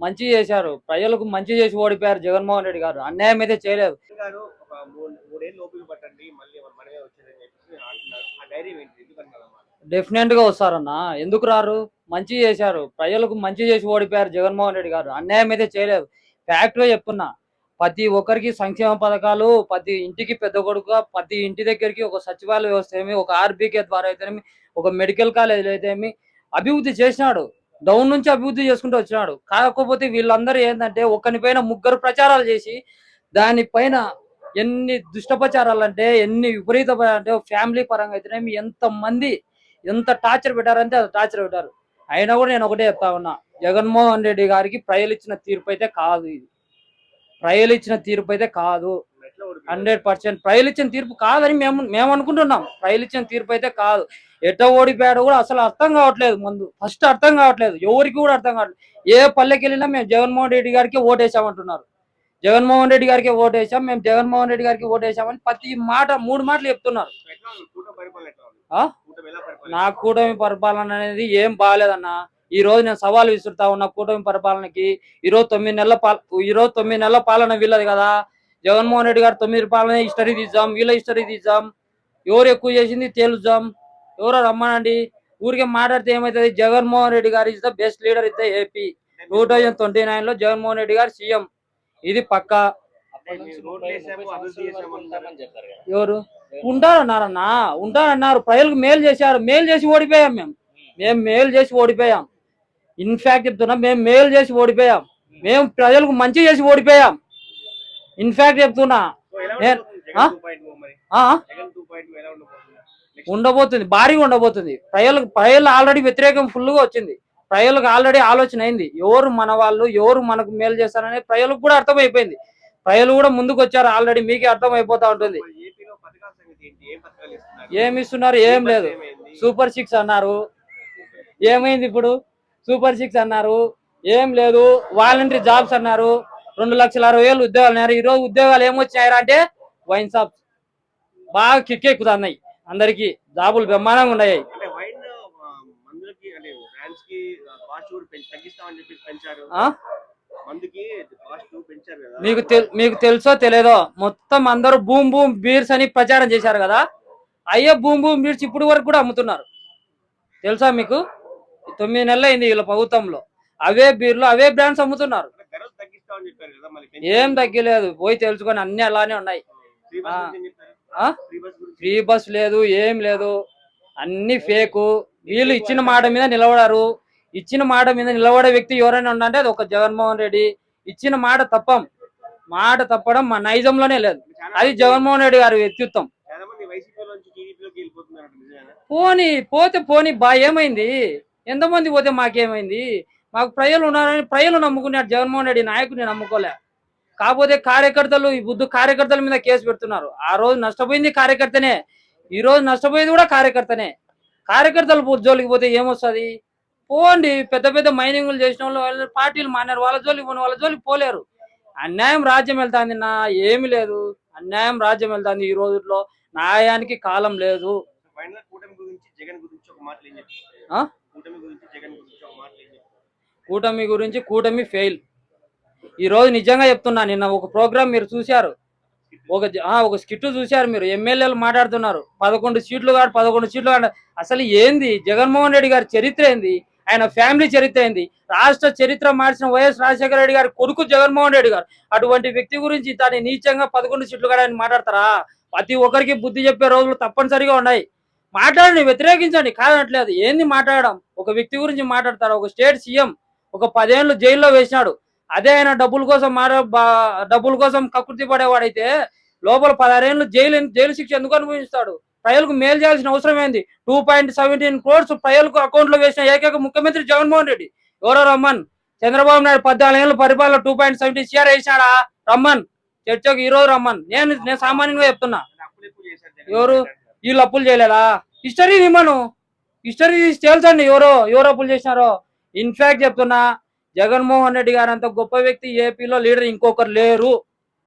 మంచి చేశారు. ప్రజలకు మంచి చేసి ఓడిపోయారు జగన్మోహన్ రెడ్డి గారు. అన్యాయం అయితే చేయలేదు. డెఫినెట్గా వస్తారన్న. ఎందుకు రారు? మంచి చేశారు. ప్రజలకు మంచి చేసి ఓడిపోయారు జగన్మోహన్ రెడ్డి గారు. అన్యాయం అయితే చేయలేదు. ఫ్యాక్ట్గా చెప్తున్నా ప్రతి ఒక్కరికి సంక్షేమ పథకాలు ప్రతి ఇంటికి పెద్ద కొడుకు ప్రతి ఇంటి దగ్గరికి ఒక సచివాలయ వ్యవస్థ ఏమి ఒక ఆర్బీకే ద్వారా అయితేనేమి ఒక మెడికల్ కాలేజ్ అయితేమి అభివృద్ధి చేసినాడు. డౌన్ నుంచి అభివృద్ధి చేసుకుంటూ వచ్చినాడు. కాకపోతే వీళ్ళందరూ ఏంటంటే ఒక్కని పైన ముగ్గురు ప్రచారాలు చేసి దానిపైన ఎన్ని దుష్టప్రచారాలు అంటే ఎన్ని విపరీత అంటే ఫ్యామిలీ పరంగా అయితేనేమి ఎంత మంది ఎంత టార్చర్ పెట్టారంటే అది టార్చర్ పెట్టారు. అయినా కూడా నేను ఒకటే చెప్తా ఉన్నా జగన్మోహన్ రెడ్డి గారికి ప్రజలు ఇచ్చిన తీర్పు అయితే కాదు ఇది. ప్రజలు ఇచ్చిన తీర్పు అయితే కాదు. హండ్రెడ్ పర్సెంట్ ప్రజలు ఇచ్చిన తీర్పు కాదని మేము మేము అనుకుంటున్నాం. ప్రజలు ఇచ్చిన తీర్పు అయితే కాదు. ఎట్ట ఓడిపోయాడో కూడా అసలు అర్థం కావట్లేదు ముందు. ఫస్ట్ అర్థం కావట్లేదు. ఎవరికి కూడా అర్థం కావట్లేదు. ఏ పల్లెకి వెళ్ళినా మేము జగన్మోహన్ రెడ్డి గారికి ఓటేసామంటున్నారు. జగన్మోహన్ రెడ్డి గారికి ఓటేసాం. మేము జగన్మోహన్ రెడ్డి గారికి ఓటేసామని ప్రతి మాట మూడు మాటలు చెప్తున్నారు. నా కూటమి పరిపాలన అనేది ఏం బాగాలేదన్న. ఈ రోజు నేను సవాల్ విసురుతా ఉన్నా కూటమి పరిపాలనకి ఈ రోజు తొమ్మిది నెలల పాల ఈ రోజు తొమ్మిది నెలల పాలన వీళ్ళది కదా. జగన్మోహన్ రెడ్డి గారు తొమ్మిది పాలన హిస్టరీ తీద్దాం వీళ్ళ హిస్టరీ తీద్దాం. ఎవరు ఎక్కువ చేసింది తేలుద్దాం. ఎవరో రమ్మనండి. ఊరికే మాట్లాడితే ఏమవుతుంది Jaganmohan Reddy garu is the best leader is the AP two thousand twenty నైన్లో జగన్మోహన్ రెడ్డి గారు సీఎం. ఇది పక్కా. ఎవరు? ఉంటారన్నారన్నా ఉంటారన్నారు ప్రజలకు మేలు చేశారు. మేలు చేసి ఓడిపోయాం మేము. మేము మేలు చేసి ఓడిపోయాం. ఇన్ఫాక్ట్ చెప్తున్నా మేము మేలు చేసి ఓడిపోయాం. మేము ప్రజలకు మంచి చేసి ఓడిపోయాం. ఇన్ఫాక్ట్ చెప్తున్నా. నేను- ఉండబోతుంది ఆ? జగన్ 2.0 మరి. ఆ జగన్ టూ పాయింట్ ఎలా ఉండబోతుంది Next. ఉండబోతుంది భారీగా ఉండబోతుంది. ప్రజలకు ప్రజలు ఆల్రెడీ వ్యతిరేకం full గా వచ్చింది. ప్రజలకు ఆల్రెడీ ఆలోచన అయింది. ఎవరు మన వాళ్ళు ఎవరు మనకు మేలు చేస్తారనేది ప్రజలకు కూడా అర్థమైపోయింది. ప్రజలు కూడా ముందుకు వచ్చారు ఆల్రెడీ మీకే అర్థమైపోతా ఉంటుంది. ఏమి ఇస్తున్నారు? ఏం లేదు? సూపర్ సిక్స్ అన్నారు. ఏమైంది ఇప్పుడు? సూపర్ సిక్స్ అన్నారు. ఏం లేదు. వాలంటరీ జాబ్స్ అన్నారు. రెండు లక్షల అరవై వేలు ఉద్యోగాలు ఈ రోజు ఉద్యోగాలు ఏమొచ్చినాయరా అంటే వైన్ షాప్స్. బాగా కిక్కెక్కుతున్నాయి అందరికి జాబులు బ్రహ్మాండంగా ఉన్నాయి. మీకు మీకు తెలుసో తెలియదో మొత్తం అందరూ బూమ్ బూమ్ బీర్స్ అని ప్రచారం చేశారు కదా. అయ్యే బూమ్ బూమ్ బీర్స్ ఇప్పుడు వరకు కూడా అమ్ముతున్నారు. తెలుసా మీకు? తొమ్మిది నెలలు అయింది వీళ్ళ ప్రభుత్వంలో. అవే బీర్లు అవే బ్రాండ్స్ అమ్ముతున్నారు. ఏం తగ్గలేదు. పోయి తెలుసుకొని అన్ని అలానే ఉన్నాయి. ఫ్రీ బస్ లేదు ఏం లేదు. అన్ని ఫేకు. వీళ్ళు ఇచ్చిన మాట మీద నిలబడారు. ఇచ్చిన మాట మీద నిలబడే వ్యక్తి ఎవరైనా ఉండంటే అది ఒక జగన్మోహన్ రెడ్డి. ఇచ్చిన మాట తప్పం. మాట తప్పడం మా నైజంలోనే లేదు. అది జగన్మోహన్ రెడ్డి గారి వ్యక్తిత్వం. పోని పోతే పోని బా ఏమైంది? ఎంతమంది పోతే మాకేమైంది? మాకు ప్రజలు ఉన్నారని ప్రజలు నమ్ముకున్నారు జగన్మోహన్ రెడ్డి నాయకుడిని నమ్ముకోలే. కాకపోతే కార్యకర్తలు ఈ బుద్ధు కార్యకర్తల మీద కేసు పెడుతున్నారు. ఆ రోజు నష్టపోయింది కార్యకర్తనే. ఈ రోజు నష్టపోయేది కూడా కార్యకర్తనే. కార్యకర్తలు జోలికి పోతే ఏమొస్తుంది? పోండి. పెద్ద పెద్ద మైనింగ్లు చేసిన వాళ్ళు పార్టీలు మానారు వాళ్ళ జోలికి పోని వాళ్ళ జోలికి పోలేరు. అన్యాయం రాజ్యం వెళ్తాంది నా ఏమి లేదు. అన్యాయం రాజ్యం వెళ్తాంది ఈ రోజుల్లో. న్యాయానికి కాలం లేదు. కూటమి గురించి జగన్ గురించి ఒక మాటలు? కూటమి గురించి కూటమి ఫెయిల్ ఈ రోజు నిజంగా చెప్తున్నా నిన్న ఒక ప్రోగ్రామ్ మీరు చూశారు. ఒక ఒక స్కిట్ చూశారు మీరు ఎమ్మెల్యేలు మాట్లాడుతున్నారు. పదకొండు సీట్లు కాదు పదకొండు సీట్లు కాదు. అసలు ఏంది? జగన్మోహన్ రెడ్డి గారి చరిత్ర ఏంది? ఆయన ఫ్యామిలీ చరిత్ర ఏంది? రాష్ట్ర చరిత్ర మార్చిన వైఎస్ రాజశేఖర రెడ్డి గారి కొడుకు జగన్మోహన్ రెడ్డి గారు. అటువంటి వ్యక్తి గురించి తాను నీచంగా పదకొండు సీట్లు కాదు ఆయన మాట్లాడతారా? ప్రతి ఒక్కరికి బుద్ధి చెప్పే రోజులు తప్పనిసరిగా ఉన్నాయి. మాట్లాడండి వ్యతిరేకించండి. కాదనట్లేదు. ఏంది మాట్లాడడం? ఒక వ్యక్తి గురించి మాట్లాడతారు? ఒక స్టేట్ సీఎం ఒక పదేళ్ళు జైల్లో వేసినాడు. అదే ఆయన డబ్బుల కోసం మార డబ్బుల కోసం కకృతి పడేవాడైతే లోపల పదహారేళ్ళు జైలు జైలు శిక్ష ఎందుకు అనుభవిస్తాడు? ప్రజలకు మేలు చేయాల్సిన అవసరం ఏంది? టూ పాయింట్ సెవెంటీన్ క్రోడ్స్ ప్రజలకు అకౌంట్లో వేసిన ఏకైక ముఖ్యమంత్రి జగన్మోహన్ రెడ్డి. ఎవరో రమ్మన్. చంద్రబాబు నాయుడు పద్నాలుగు ఏళ్ళు పరిపాలన టూ పాయింట్ సెవెంటీన్ సిఆర్ వేసినాడా? రమ్మన్. చర్చకు ఈ రోజు రమ్మన్. నేను నేను సామాన్యంగా చెప్తున్నా. ఎవరు? వీళ్ళు అప్పులు చేయలేదా? హిస్టరీ ఇమ్మను హిస్టరీ తీసి తేల్చండి ఎవరో ఎవరు అప్పులు చేసినారో? ఇన్ఫాక్ట్ చెప్తున్నా జగన్మోహన్ రెడ్డి గారు అంత గొప్ప వ్యక్తి ఏపీలో లీడర్ ఇంకొకరు లేరు.